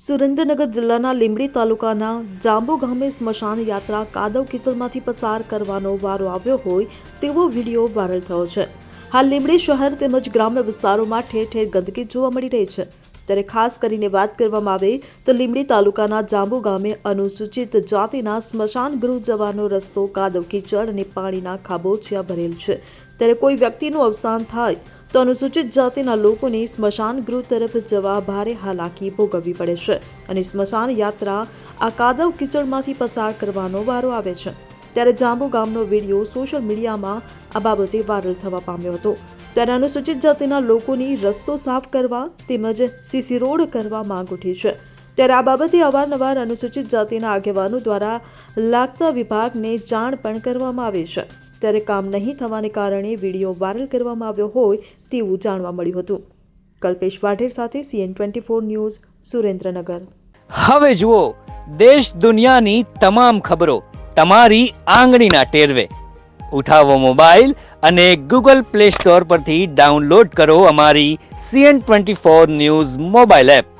સુરેન્દ્રનગર જિલ્લાના લીંબડી તાલુકાના જાંબુ ગામે સ્મશાન યાત્રા કાદવ કિચડમાંથી પસાર કરવાનો વારો આવ્યો હોય તેવો વીડિયો વાયરલ થયો છે. હાલ લીંબડી શહેર તેમજ ગ્રામ્ય વિસ્તારોમાં ઠેર ઠેર ગંદકી જોવા મળી રહી છે. ત્યારે ખાસ કરીને વાત કરવામાં આવે તો લીંબડી તાલુકાના જાંબુ ગામે અનુસૂચિત જાતિના સ્મશાન ગૃહ જવાનો રસ્તો કાદવ કીચડ અને પાણીના ખાબોચિયા ભરેલ છે. ત્યારે કોઈ વ્યક્તિનું અવસાન થાય તો અનુસૂચિત જાતિના લોકોને સ્મશાન ગૃહ તરફ જવા ભારે હાલાકી ભોગવવી પડે છે અને સ્મશાન યાત્રા આ કાદવ કિચડમાંથી પસાર કરવાનો વારો આવે છે. ત્યારે જાંબુ ગામનો વીડિયો સોશિયલ મીડિયામાં આ બાબતે વાયરલ થવા પામ્યો હતો. ત્યારે અનુસૂચિત જાતિના લોકોની રસ્તો સાફ કરવા તેમજ સીસી રોડ કરવા માંગ ઉઠી છે. ત્યારે આ બાબતે અવારનવાર અનુસૂચિત જાતિના આગેવાનો દ્વારા લાગતા વિભાગને જાણ પણ કરવામાં આવી છે. ત્યારે કામ નહીં થવાને કારણે વીડિયો વાયરલ કરવામાં આવ્યો હોય તેવું જાણવા મળ્યું હતું. કલ્પેશ વાઢેર સાથે CN twenty four news, Surendranagar. હવે જુઓ, દેશ દુનિયાની તમામ ખબરો તમારી આંગળીના ટેરવે. ઉઠાવો મોબાઈલ અને ગૂગલ પ્લે સ્ટોર પરથી ડાઉનલોડ કરો અમારી CN twenty four news mobile app.